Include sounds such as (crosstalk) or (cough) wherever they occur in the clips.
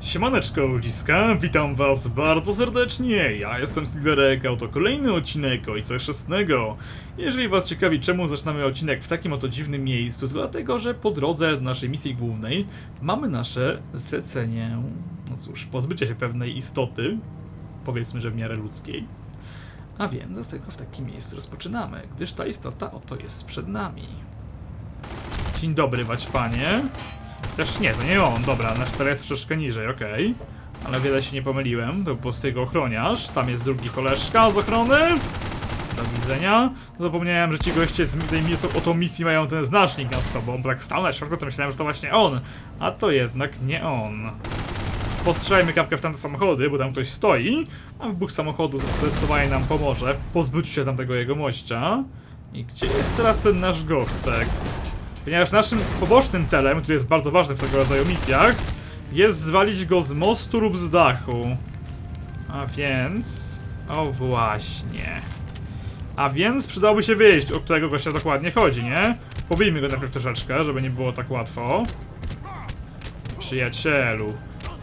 Siemaneczko ludziska, witam was bardzo serdecznie, ja jestem Silverek, a oto kolejny odcinek Ojca Chrzestnego. Jeżeli was ciekawi czemu zaczynamy odcinek w takim oto dziwnym miejscu, to dlatego, że po drodze do naszej misji głównej mamy nasze zlecenie, no cóż, pozbycia się pewnej istoty, powiedzmy, że w miarę ludzkiej. A więc z tego w takim miejscu rozpoczynamy, gdyż ta istota oto jest przed nami. Dzień dobry, panie. Też nie, to nie on, dobra, nasz cel jest troszeczkę niżej, okej. Ale wiele się nie pomyliłem, to po prostu jego ochroniarz. Tam jest drugi koleżka z ochrony. Do widzenia. Zapomniałem, że ci goście z tej o tą misji mają ten znacznik nad sobą, bo jak stał na środku, to myślałem, że to właśnie on. A to jednak nie on. Postrzelajmy kapkę w tamte samochody, bo tam ktoś stoi, a wybuch samochodu zdecydowanie nam pomoże w pozbyciu się tamtego jego mościa. I gdzie jest teraz ten nasz gostek? Ponieważ naszym pobocznym celem, który jest bardzo ważny w tego rodzaju misjach, jest zwalić go z mostu lub z dachu. A więc... O właśnie. A więc przydałoby się wiedzieć, o którego gościa dokładnie chodzi, nie? Pobijmy go najpierw troszeczkę, żeby nie było tak łatwo. Przyjacielu,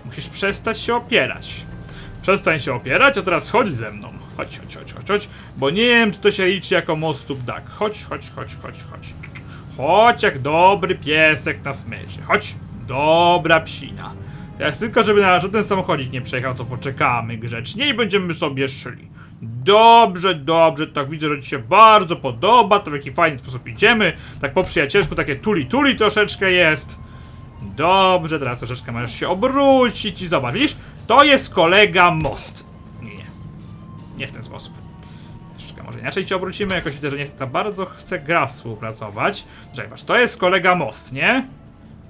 musisz przestać się opierać. Przestań się opierać, a teraz chodź ze mną. Chodź, chodź, chodź, chodź, chodź. Bo nie wiem, czy to się liczy jako most lub dach. Chodź, chodź, chodź, chodź, chodź. Chodź jak dobry piesek na smyczy. Chodź, dobra psina. Teraz tylko, żeby na żaden samochodzik nie przejechał, to poczekamy grzecznie i będziemy sobie szli. Dobrze, dobrze, tak widzę, że ci się bardzo podoba, to w jaki fajny sposób idziemy. Tak po przyjacielsku, takie tuli tuli troszeczkę jest. Dobrze, teraz troszeczkę możesz się obrócić i zobacz, widzisz? To jest kolega most. Nie, nie. Nie w ten sposób. Może inaczej cię obrócimy, jakoś widzę, że nie za bardzo chce gra współpracować. Zobacz, to jest kolega most, nie?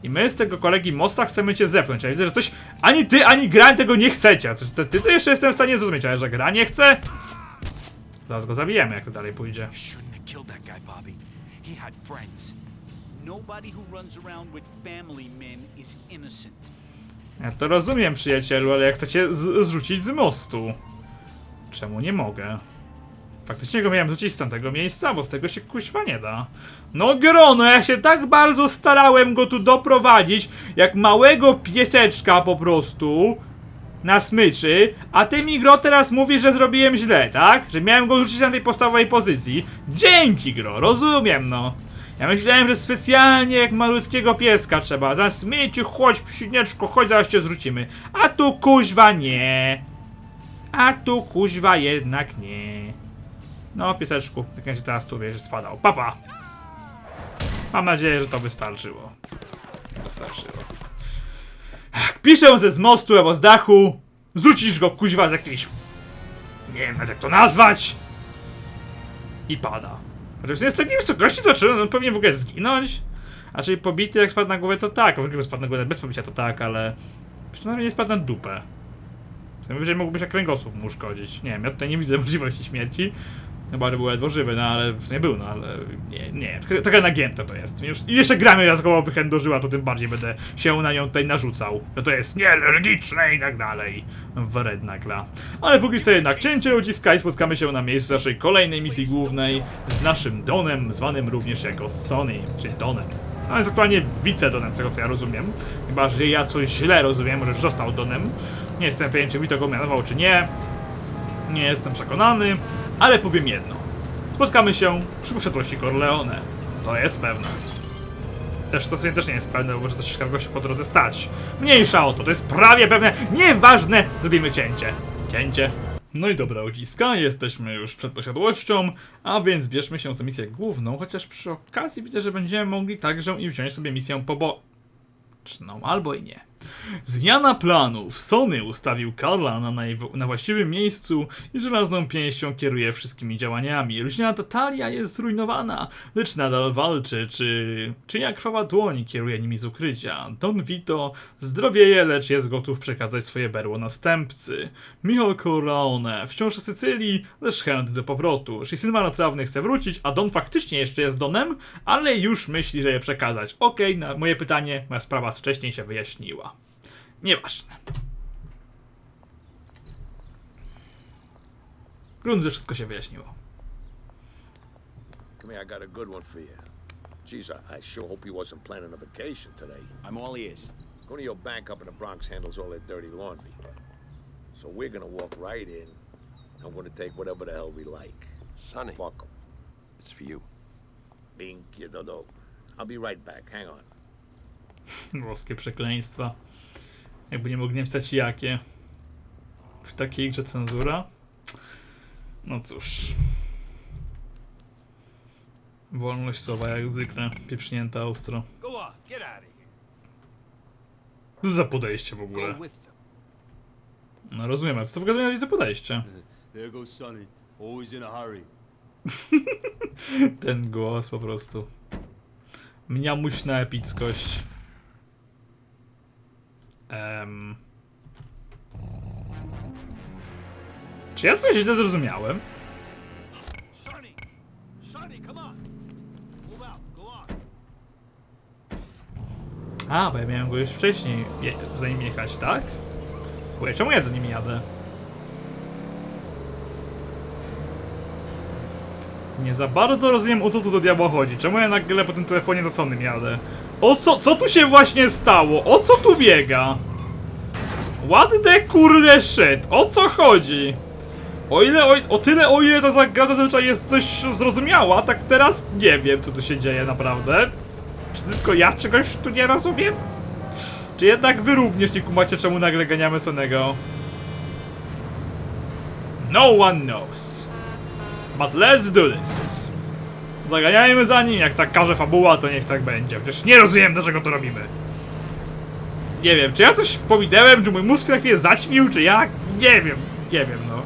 I my z tego kolegi mosta chcemy cię zepchnąć. Ja widzę, że coś. Ani ty, ani gra tego nie chcecie. To- Ty to jeszcze jestem w stanie zrozumieć, ale że gra nie chce. Zaraz go zabijemy, jak to dalej pójdzie. Ja to rozumiem, przyjacielu, ale jak chcecie zrzucić z mostu. Czemu nie mogę? Faktycznie go miałem rzucić z tamtego miejsca, bo z tego się kuźwa nie da. No grono, ja się tak bardzo starałem go tu doprowadzić, jak małego pieseczka po prostu. Na smyczy, a ty mi gro teraz mówisz, że zrobiłem źle, tak? Że miałem go rzucić na tej podstawowej pozycji. Dzięki gro, rozumiem no. Ja myślałem, że specjalnie jak malutkiego pieska trzeba. Za smyciu, chodź psineczko, chodź zaraz cię zwrócimy. A tu kuźwa nie. A tu kuźwa jednak nie. No pieseczku, jak ja się teraz tu wiesz, spadał. Papa. Mam nadzieję, że to wystarczyło. Wystarczyło. Piszę ze z mostu albo z dachu, zwrócisz go kuźwa z jakiejś... Nie wiem jak to nazwać. I pada. Chociaż jest takiej wysokości, to czy on pewnie w ogóle zginąć? A czyli pobity jak spadł na głowę to tak, w ogóle spadł na głowę bez pobicia to tak, ale... Przynajmniej nie spadł na dupę. Najwyżej mógłby się kręgosłup mu uszkodzić. Nie wiem, ja tutaj nie widzę (laughs) możliwości śmierci. Chyba, że był ledwo żywy, no ale nie był, no ale nie, nie, trochę nagięte to jest. Już, jeszcze gra mnie dodatkowo wychędożyła, to tym bardziej będę się na nią tutaj narzucał. Że to jest nielogiczne i tak dalej. Wredna gra. Ale póki co jednak cięcie uciska i spotkamy się na miejscu naszej kolejnej misji głównej z naszym Donem, zwanym również jako Sony, czyli Donem. No jest aktualnie wice-Donem, z tego co ja rozumiem. Chyba, że ja coś źle rozumiem, może został Donem. Nie jestem pewien, czy Vito go mianował, czy nie. Nie jestem przekonany, ale powiem jedno. Spotkamy się przy posiadłości Corleone. To jest pewne. Też to sobie też nie jest pewne, bo może coś się po drodze stać. Mniejsza o to, to jest prawie pewne. Nieważne, zrobimy cięcie. Cięcie. No i dobra, uciska, jesteśmy już przed posiadłością, a więc bierzmy się za misję główną, chociaż przy okazji widzę, że będziemy mogli także i wziąć sobie misję pobo... No, albo i nie. Zmiana planów. Sony ustawił Karla na, na właściwym miejscu i żelazną pięścią kieruje wszystkimi działaniami. Luźna Talia jest zrujnowana, lecz nadal walczy, czy czyja krwawa dłoń kieruje nimi z ukrycia. Don Vito zdrowieje, lecz jest gotów przekazać swoje berło następcy. Michal Corleone wciąż na Sycylii, lecz chętny do powrotu. Czyli syn marnotrawny chce wrócić, a Don faktycznie jeszcze jest Donem, ale już myśli, że je przekazać. Okej, na moje pytanie, moja sprawa wcześniej się wyjaśniła. Nieważne. Grunt, że wszystko się wyjaśniło. Come here, I got a good one for you. Geez, I, I sure hope he wasn't planning a vacation today. I'm all ears. Conio Bank up in the Bronx handles all that dirty laundry. So we're gonna walk right in. I'm gonna take whatever the hell we like. Sonny, Fuck 'em. it's for you. No, no. I'll be right back. Hang on. (laughs) Włoskie przekleństwa. Jakby nie mogli napisać jakie. W takiej grze cenzura? No cóż. Wolność słowa jak zwykle. Pieprznięta ostro. Co za podejście w ogóle? No rozumiem, ale co to w ogóle miało być za podejście? (laughs) Ten głos po prostu. Mniamuśna epickość. Em. Czy ja coś źle zrozumiałem? A, bo ja miałem go już wcześniej je, za nim jechać, tak? Bo czemu ja za nim jadę? Nie za bardzo rozumiem o co tu do diabła chodzi. Czemu ja nagle po tym telefonie za Sonym jadę? O co, co tu się właśnie stało? O co tu biega? The kurde shit? O co chodzi? O ile, o, o tyle o ile ta zagadka zazwyczaj jest coś zrozumiała, tak teraz nie wiem co tu się dzieje naprawdę. Czy tylko ja czegoś tu nie rozumiem? Czy jednak wy również nie kumacie czemu nagle ganiamy Sonego? No one knows. But let's do this. Zaganiajmy za nim, jak tak każe fabuła, to niech tak będzie. Przecież nie rozumiem, dlaczego to robimy. Nie wiem, czy ja coś pominęłem, czy mój mózg na chwilę zaćmił, czy jak? Nie wiem, nie wiem, no.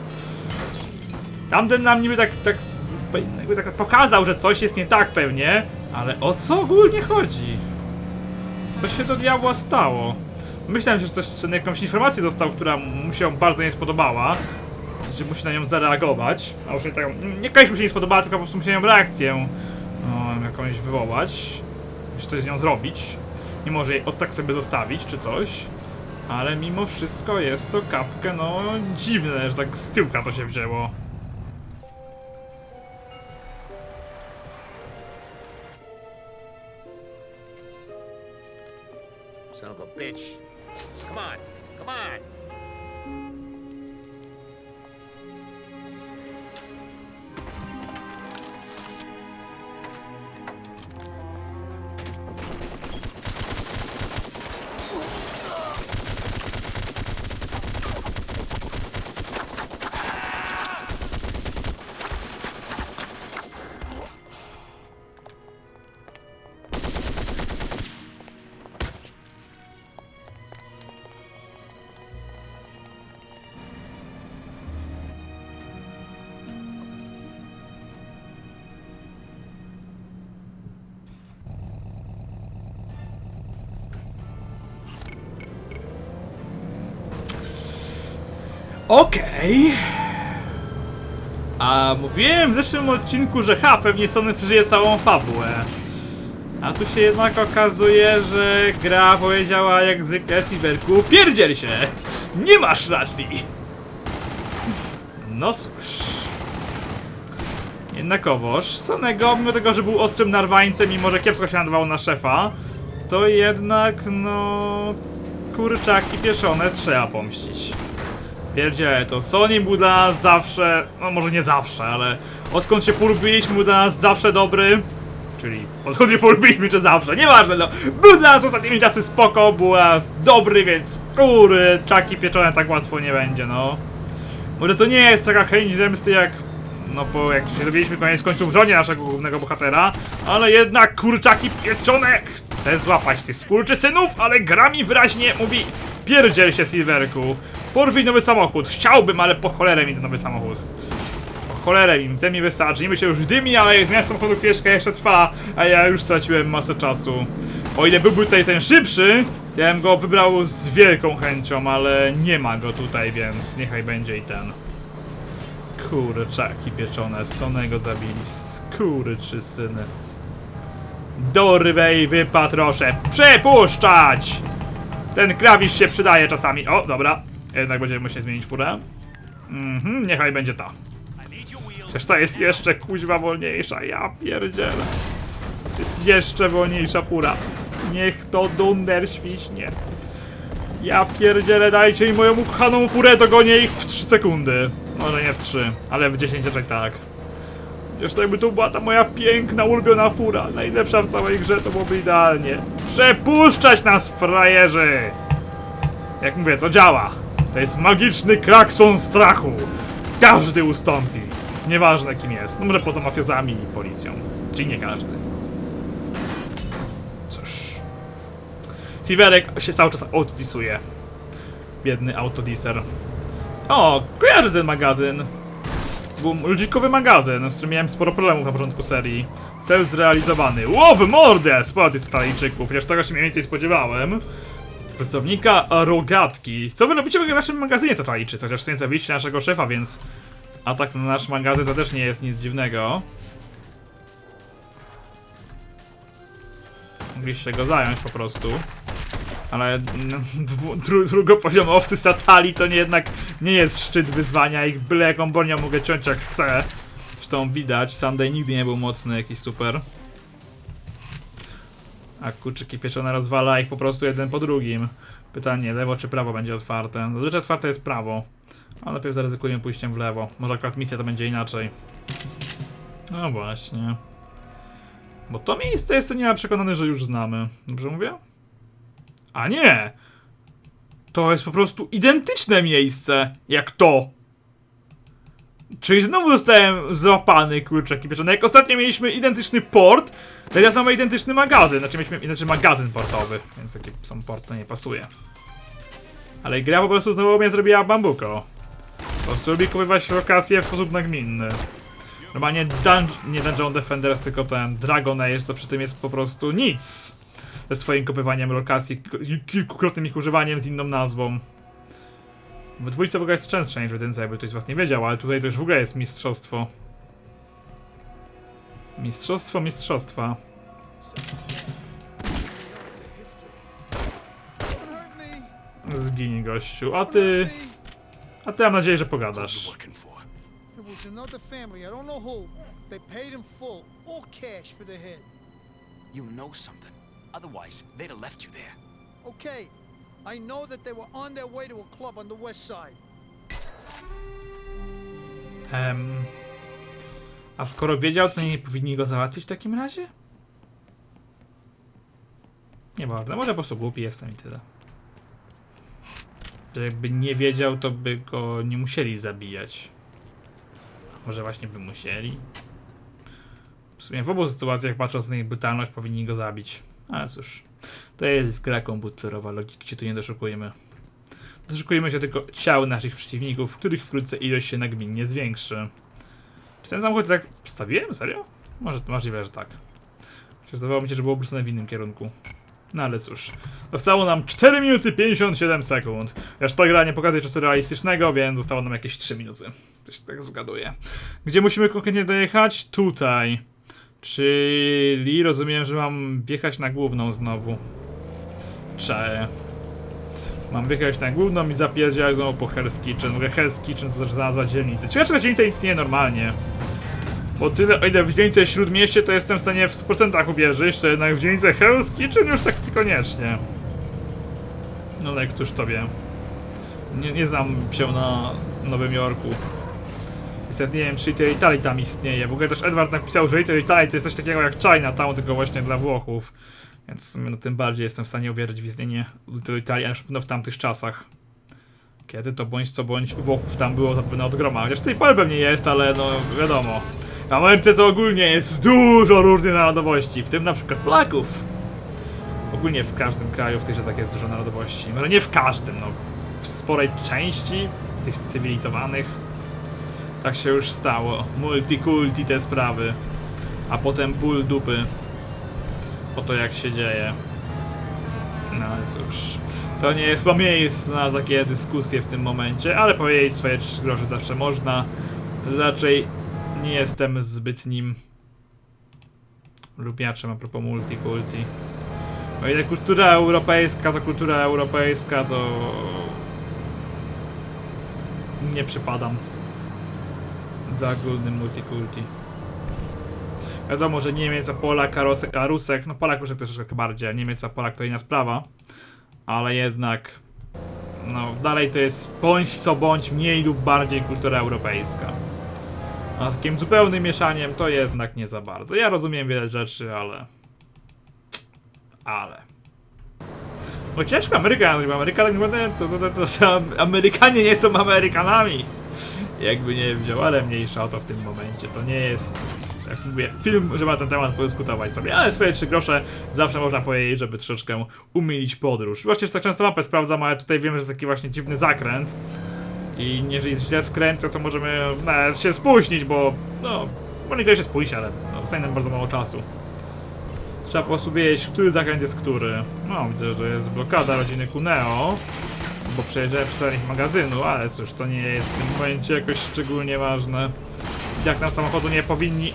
Tamten nam niby tak, tak, jakby tak pokazał, że coś jest nie tak pewnie, ale o co ogólnie chodzi? Co się do diabła stało? Myślałem, że coś, że jakąś informację dostał, która mu się bardzo nie spodobała. Że musi na nią zareagować. A już nie taką. Nie koniecznie mu się nie spodobała, tylko po prostu musi na nią reakcję no, jakąś wywołać. Musi coś z nią zrobić. Nie może jej od tak sobie zostawić, czy coś. Ale mimo wszystko jest to kapkę, no dziwne, że tak z tyłka to się wzięło. Okej. A mówiłem w zeszłym odcinku, że ha, pewnie Sony przeżyje całą fabułę. A tu się jednak okazuje, że gra powiedziała jak zwykle Silverku Pierdziel się! Nie masz racji! No cóż. Jednakowoż, Sonego, mimo tego, że był ostrym narwańcem i może kiepsko się nadawał na szefa, to jednak, no... Kurczaki pieczone trzeba pomścić. Pierdziele, to Sony był dla nas zawsze, no może nie zawsze, ale odkąd się polubiliśmy był dla nas zawsze dobry. Czyli odkąd się polubiliśmy czy zawsze, nieważne no. Był dla nas ostatnimi czasy spoko, był dla nas dobry, więc kury, czaki pieczone tak łatwo nie będzie, no. Może to nie jest taka chęć zemsty jak, no bo jak się dowiedzieliśmy koniec końców żonie naszego głównego bohatera, ale jednak kurczaki pieczone chcę złapać tych skurczysynów, ale gra mi wyraźnie mówi pierdziel się Silverku, porwij nowy samochód, chciałbym, ale po cholerę mi ten nowy samochód. Po cholerę mi, ten mi wystarczy, niby się już dymi, ale zmiana samochodu chwileczkę jeszcze trwa, a ja już straciłem masę czasu. O ile byłby tutaj ten szybszy, ja bym go wybrał z wielką chęcią, ale nie ma go tutaj, więc niechaj będzie i ten. Kurczaki pieczone, Sonego zabili, skurczy syny. Dorwej wypatroszę, przepuszczać! Ten klawisz się przydaje czasami. O, dobra. Jednak będziemy musieli zmienić furę. Mhm, niechaj będzie ta. Przecież ta jest jeszcze kuźwa wolniejsza, ja pierdzielę. Jest jeszcze wolniejsza fura. Niech to dunder świśnie. Ja pierdzielę, dajcie mi moją ukochaną furę, dogonię ich w 3 sekundy. Może nie w 3, ale w 10 tak to jakby to była ta moja piękna, ulubiona fura. Najlepsza w całej grze, to byłoby idealnie. Przepuszczać nas, frajerzy! Jak mówię, to działa. To jest magiczny klakson strachu. Każdy ustąpi. Nieważne kim jest. No może poza mafiozami i policją. Czyli nie każdy. Cóż. Siwerek się cały czas autodisuje. Biedny autodiser. O, kojarzę ten magazyn. Był ludzikowy magazyn, z którym miałem sporo problemów na początku serii. Cel zrealizowany. Łowy mordę! Sporo tych Tatalijczyków, chociaż tego się mniej więcej spodziewałem. Pracownika rogatki. Co wy robicie w naszym magazynie Tatalijczycy? Chociaż zabić naszego szefa, więc atak na nasz magazyn to też nie jest nic dziwnego. Mogliście go zająć po prostu. Ale dru, drugopoziomowcy Satali to nie jednak nie jest szczyt wyzwania. Ich byle jaką bronią mogę ciąć jak chcę. Zresztą widać, Sunday nigdy nie był mocny, jakiś super. A kurczyki pieczone rozwala ich po prostu jeden po drugim. Pytanie, lewo czy prawo będzie otwarte? Zazwyczaj otwarte jest prawo. A najpierw zaryzykujemy pójściem w lewo. Może akurat misja to będzie inaczej. No właśnie. Bo to miejsce jestem nie przekonany, że już znamy. Dobrze mówię? A nie! To jest po prostu identyczne miejsce, jak to. Czyli znowu zostałem złapany, kurczak i pieczony. Jak ostatnio mieliśmy identyczny port, teraz mamy identyczny magazyn. Znaczy mieliśmy znaczy magazyn portowy, więc taki sam port to nie pasuje. Ale gra po prostu znowu mnie zrobiła bambuko. Po prostu lubi kupować lokacje w sposób nagminny. Normalnie dun nie Dungeon Defenders, tylko ten Dragon Age to przy tym jest po prostu nic. Ze swoim kopywaniem lokacji, kilkukrotnym ich używaniem z inną nazwą. W dwójce w ogóle jest to częstsze niż w jedynce, jakby ktoś z was nie wiedział, ale tutaj to już w ogóle jest mistrzostwo. Mistrzostwo mistrzostwa. Zgiń gościu, a ty... A ty mam nadzieję, że pogadasz. You know something. Otherwise, they'd have left you there. Okay, I know that they were on their way to a club on the west side. Em, a skoro wiedział, to nie powinni go załatwić w takim razie? Nie bardzo, może po prostu głupi jestem i tyle. Że jakby nie wiedział, to by go nie musieli zabijać. A może właśnie by musieli? W sumie w obu sytuacjach, patrząc na ich brutalność, powinni go zabić. Ale cóż, to jest gra komputerowa, logiki się tu nie doszukujemy. Doszukujemy się tylko ciał naszych przeciwników, których wkrótce ilość się nagminnie zwiększy. Czy ten samochód tak postawiłem? Serio? Może możliwe, że tak. Chociaż zdawało mi się, że było obrócone w innym kierunku. No ale cóż. Zostało nam 4 minuty 57 sekund. Aż ta gra nie pokazuje czasu realistycznego, więc zostało nam jakieś 3 minuty. To się tak zgaduje. Gdzie musimy konkretnie dojechać? Tutaj. Czyli rozumiem, że mam wjechać na główną znowu. Cześć. Mam wjechać na główną i zapierdziać znowu po Hell's Kitchen. Mówię Hell's Kitchen, za nazwa dzielnicy. Ciekawe, czy ta dzielnica istnieje normalnie. Bo tyle, o ile w dzielnicy Śródmieście, to jestem w stanie w 100% uwierzyć, to jednak w dzielnicy Hell's Kitchen już tak niekoniecznie. No ale któż to wie. Nie, nie znam się na Nowym Jorku. Niestety nie wiem, czy Little Italy tam istnieje. W ogóle też Edward napisał, że Little Italy to jest coś takiego jak Chinatown, tylko właśnie dla Włochów. Więc no, tym bardziej jestem w stanie uwierzyć w istnienie Little Italy, aż pewno w tamtych czasach. Kiedy to bądź co bądź Włochów tam było zapewne od groma. Chociaż tej pory pewnie jest, ale no wiadomo. W Ameryce to ogólnie jest dużo różnych narodowości, w tym na przykład Polaków. Ogólnie w każdym kraju w tych czasach jest dużo narodowości. Może nie w każdym, no w sporej części tych cywilizowanych. Tak się już stało. Multikulti te sprawy. A potem ból dupy. O to jak się dzieje. No ale cóż. To nie jest chyba miejsce na takie dyskusje w tym momencie, ale powiedzieć swoje trzy grosze zawsze można. Raczej nie jestem zbytnim lubiaczem a propos multikulti. O ile kultura europejska to kultura europejska, to nie przypadam za ogólnym multikulti. Wiadomo, że Niemiec, a Polak, a, Rosek, a Rusek, no Polak też troszkę bardziej, a Niemiec, a Polak to inna sprawa. Ale jednak no dalej to jest bądź co bądź mniej lub bardziej kultura europejska. A z takim zupełnym mieszaniem to jednak nie za bardzo. Ja rozumiem wiele rzeczy, ale... Ale... No ciężko Amerykan, bo Ameryka tak to, to, to, to, to Amerykanie nie są Amerykanami. Jakby nie wziął, ale mniejsza o to w tym momencie. To nie jest, jak mówię, film, żeby na ten temat podyskutować sobie, ale swoje trzy grosze zawsze można powiedzieć, żeby troszeczkę umilić podróż. Właściwie że tak często mapę sprawdzam, ale tutaj wiemy, że jest taki właśnie dziwny zakręt. I jeżeli źle skręcę, to możemy nawet się spóźnić, bo no, może nie się spójść, ale no, zostaje nam bardzo mało czasu. Trzeba po prostu wiedzieć, który zakręt jest który. No, widzę, że jest blokada rodziny Kuneo, bo przejeżdżałem przez ich magazynu, ale cóż, to nie jest w tym momencie jakoś szczególnie ważne. Jak nam samochodu nie powinni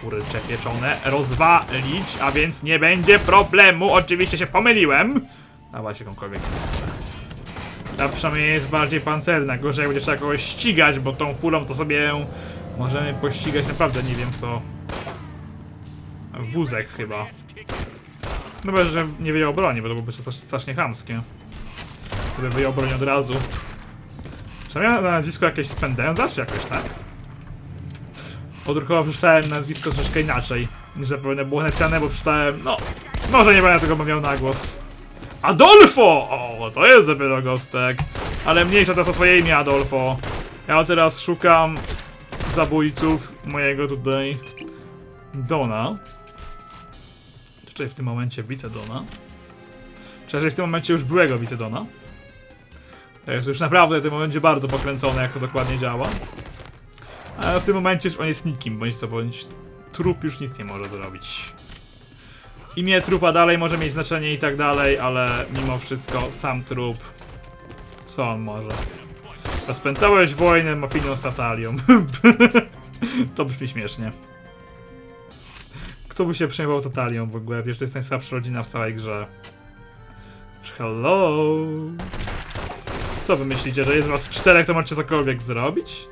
kurcze pieczone rozwalić, a więc nie będzie problemu. Oczywiście się pomyliłem. Dawaj się jakąkolwiek. Ta przynajmniej jest bardziej pancerna. Gorzej będzie trzeba kogoś ścigać, bo tą furą to sobie możemy pościgać naprawdę nie wiem co. Wózek chyba. No bo że nie wyjął broni, bo to byłoby strasznie chamskie. Gdyby wyjął broń od razu. Czy miał na nazwisko jakieś Spendenza, czy jakoś tak? Odruchowo przeczytałem nazwisko troszeczkę inaczej niż zapewne było napisane, bo przeczytałem, no, może nie będę tego mówił na głos. Adolfo! O, to jest dopiero gostek. Ale mniejsza teraz o twoje imię, Adolfo. Ja teraz szukam zabójców mojego tutaj Dona. Czyli w tym momencie wicedona. Czyli w tym momencie już byłego wicedona. To jest już naprawdę w tym momencie bardzo pokręcone, jak to dokładnie działa. Ale w tym momencie już on jest nikim, bądź co bądź. Trup już nic nie może zrobić. Imię trupa dalej może mieć znaczenie i tak dalej, ale mimo wszystko sam trup. Co on może? Rozpętałeś wojnę mafijną z Tatalią. (laughs) to brzmi śmiesznie. Kto by się przejmował Tatalią w ogóle? Wiesz, to jest najsłabsza rodzina w całej grze. Hello? Co wy myślicie, że jest was czterech, to możecie cokolwiek zrobić?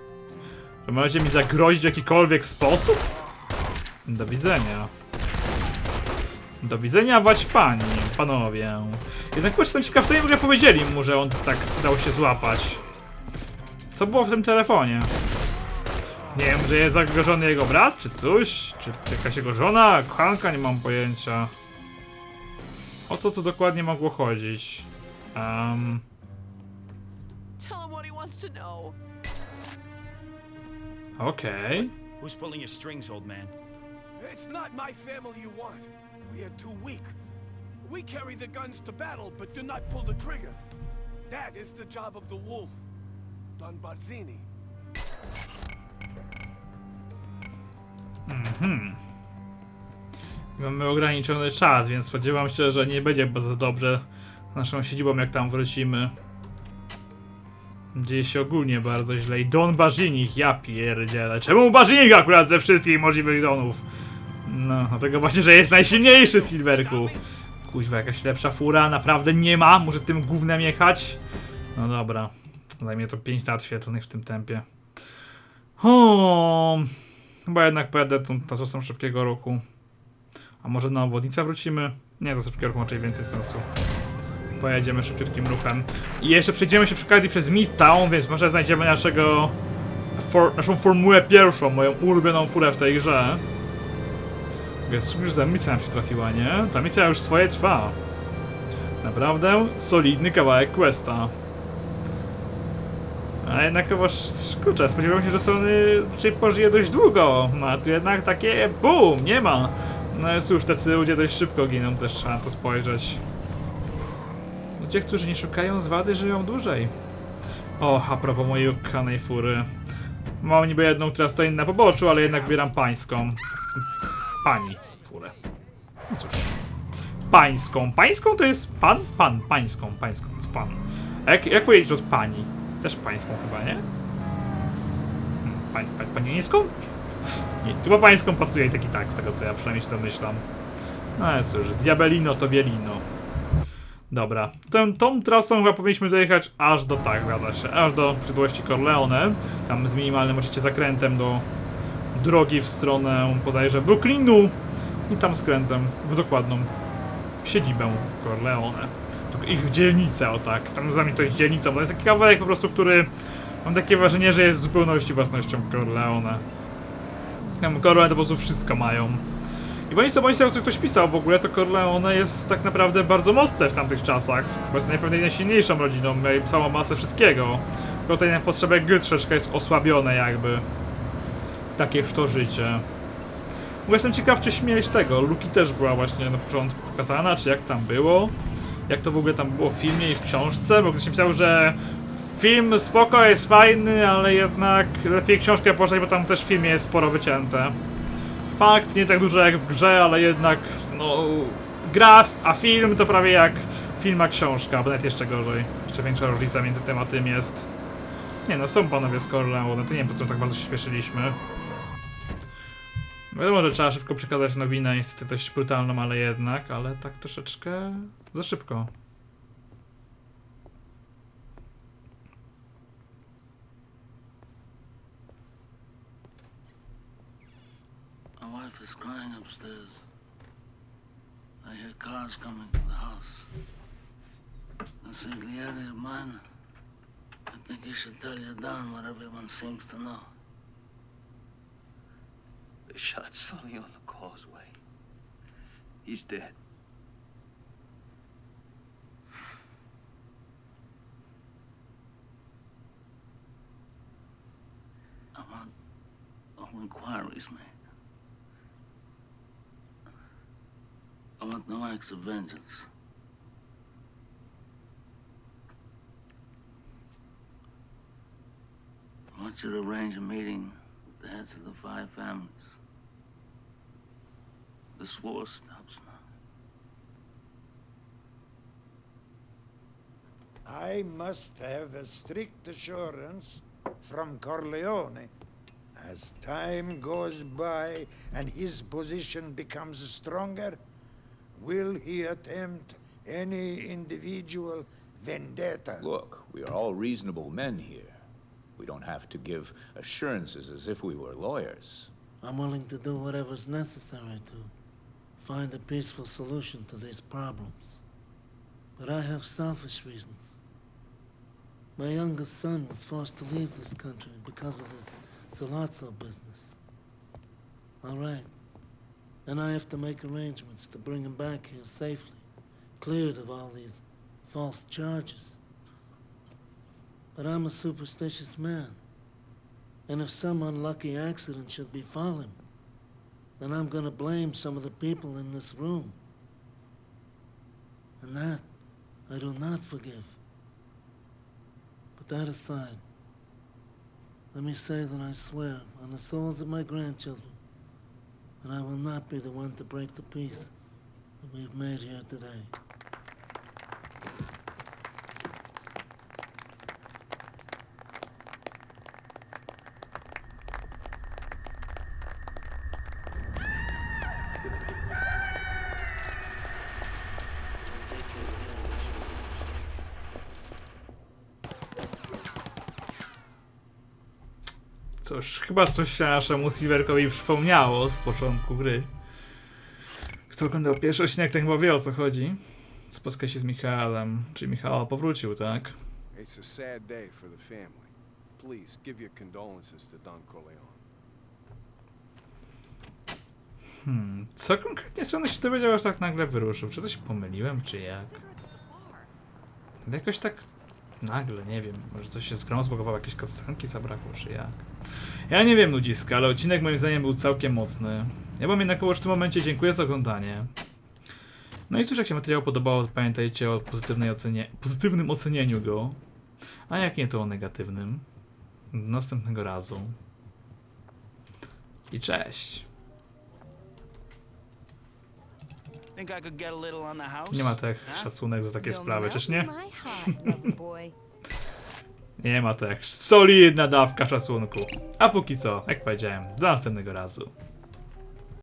Że możecie mi zagrozić w jakikolwiek sposób? Do widzenia. Do widzenia, wać pani, panowie. Jednak kurczę, jestem ciekaw, co im powiedzieli mu, że on tak dał się złapać. Co było w tym telefonie? Nie wiem, że jest zagrożony jego brat, czy coś? Czy jakaś jego żona, kochanka, nie mam pojęcia. O co tu dokładnie mogło chodzić? Um, wants to know. Okej. Who's pulling your strings, old man? It's not my family you want. We are too weak. We carry the guns to battle, but do not pull the trigger. That is the job of the wolf, Don Barzini. Mamy ograniczony czas, więc spodziewam się, że nie będzie bardzo dobrze z naszą siedzibą, jak tam wrócimy. Dzieje się ogólnie bardzo źle. I Don Barzinik, ja pierdzielę. Czemu Barzinik akurat ze wszystkich możliwych Donów? No, dlatego właśnie, że jest najsilniejszy Silverku. Kuźwa, jakaś lepsza fura? Naprawdę nie ma? Może tym gównem jechać? No dobra. Zajmie to 5 lat świetlnych w tym tempie. O, Chyba jednak pojadę tą czasem szybkiego ruchu. A może na obwodnicę wrócimy? Nie, to szybkiego ruchu raczej więcej sensu. Pojedziemy szybciutkim ruchem. I jeszcze przejdziemy się przy okazji przez Midtown, więc może znajdziemy naszego... For, naszą formułę pierwszą, moją ulubioną furę w tej grze. Więc już za misja nam się trafiła, nie? Ta misja już swoje trwa. Naprawdę solidny kawałek questa. A jednakowoż, kurczę, spodziewałem się, że Sony raczej pożyje dość długo, no a tu jednak takie BUM, nie ma. No już, tacy ludzie dość szybko giną, też trzeba to spojrzeć. Ludzie, którzy nie szukają zwady, żyją dłużej. O, a propos mojej ukochanej fury. Mam niby jedną, która stoi na poboczu, ale jednak wybieram pańską. Pani furę. No cóż. Pańską. Pańską to jest pan? Pan. Pańską. Pańską to jest pan. A jak, jak powiedzieć od pani? Też pańską chyba, nie? Hmm, Pań, pań, panieńską? Nie, chyba pańską pasuje i tak i tak, z tego co ja przynajmniej się domyślam. No ale cóż, Diabelino to Wielino. Dobra, tą, tą trasą chyba powinniśmy dojechać aż do, tak, zgadza się, aż do przyszłości Corleone. Tam z minimalnym oczywiście zakrętem do drogi w stronę bodajże Brooklynu i tam skrętem w dokładną siedzibę Corleone. Ich dzielnica, o tak. Tam za mnie to jest dzielnica, bo to jest taki kawałek po prostu, który... Mam takie wrażenie, że jest w zupełności własnością Corleone. Tam Corleone to po prostu wszystko mają. I bądź co bądź co, ktoś pisał w ogóle, to Corleone jest tak naprawdę bardzo mocne w tamtych czasach. Bo jest najpewniej najsilniejszą rodziną, mieli całą masę wszystkiego. Tylko tutaj na potrzebę gry troszeczkę jest osłabione jakby. Takież to życie. Bo jestem ciekaw, czy śmiałeś tego. Luki też była właśnie na początku pokazana, czy jak tam było. Jak to w ogóle tam było w filmie i w książce, bo ktoś napisał, że film spoko, jest fajny, ale jednak lepiej książkę poczytać, bo tam też w filmie jest sporo wycięte. Fakt, nie tak dużo jak w grze, ale jednak, no, gra, a film to prawie jak film a książka, bo nawet jeszcze gorzej. Jeszcze większa różnica między tym a tym jest. Nie no, są panowie z Corleone, to nie wiem po co tak bardzo się śpieszyliśmy. Wiadomo, że trzeba szybko przekazać nowinę, niestety dość brutalną, ale jednak, ale tak troszeczkę za szybko. Is crying upstairs. I hear cars coming to the house. Consigliere of mine, I think you should tell your Don what everyone seems to know. They shot Sonny on the causeway. He's dead. I want all inquiries made. I want no acts of vengeance. I want you to arrange a meeting with the heads of the five families. This war stops now. I must have a strict assurance from Corleone. As time goes by and his position becomes stronger, will he attempt any individual vendetta? Look, we are all reasonable men here. We don't have to give assurances as if we were lawyers. I'm willing to do whatever's necessary to find a peaceful solution to these problems. But I have selfish reasons. My youngest son was forced to leave this country because of his Salazzo business. All right. And I have to make arrangements to bring him back here safely, cleared of all these false charges. But I'm a superstitious man. And if some unlucky accident should befall him, then I'm gonna blame some of the people in this room. And that I do not forgive. But that aside, let me say that I swear on the souls of my grandchildren that I will not be the one to break the peace that we've made here today. Cóż, chyba coś się naszemu Silverkowi przypomniało z początku gry. Kto oglądał pierwszy odcinek, ten chyba wie o co chodzi. Spotka się z Michałem, czyli Michał powrócił, tak? It's a sad day for the family. Please give your condolences to Don Corleone. Hmm, co konkretnie Sony się dowiedział, że tak nagle wyruszył? Czy coś pomyliłem, czy jak? Jakoś tak nagle, nie wiem, może coś się zbugowało, jakieś cutscenki zabrakło, czy jak? Ja nie wiem, ludziska, ale odcinek moim zdaniem był całkiem mocny. Ja wam jednakowoż w tym momencie dziękuję za oglądanie. No i cóż, jak się materiał podobało, pamiętajcie o pozytywnej ocenie, pozytywnym ocenieniu go. A jak nie, to o negatywnym. Następnego razu. I cześć. Nie ma tak szacunek za takie sprawy, czyż nie? Nie ma tak. Solidna dawka szacunku. A póki co, jak powiedziałem, do następnego razu.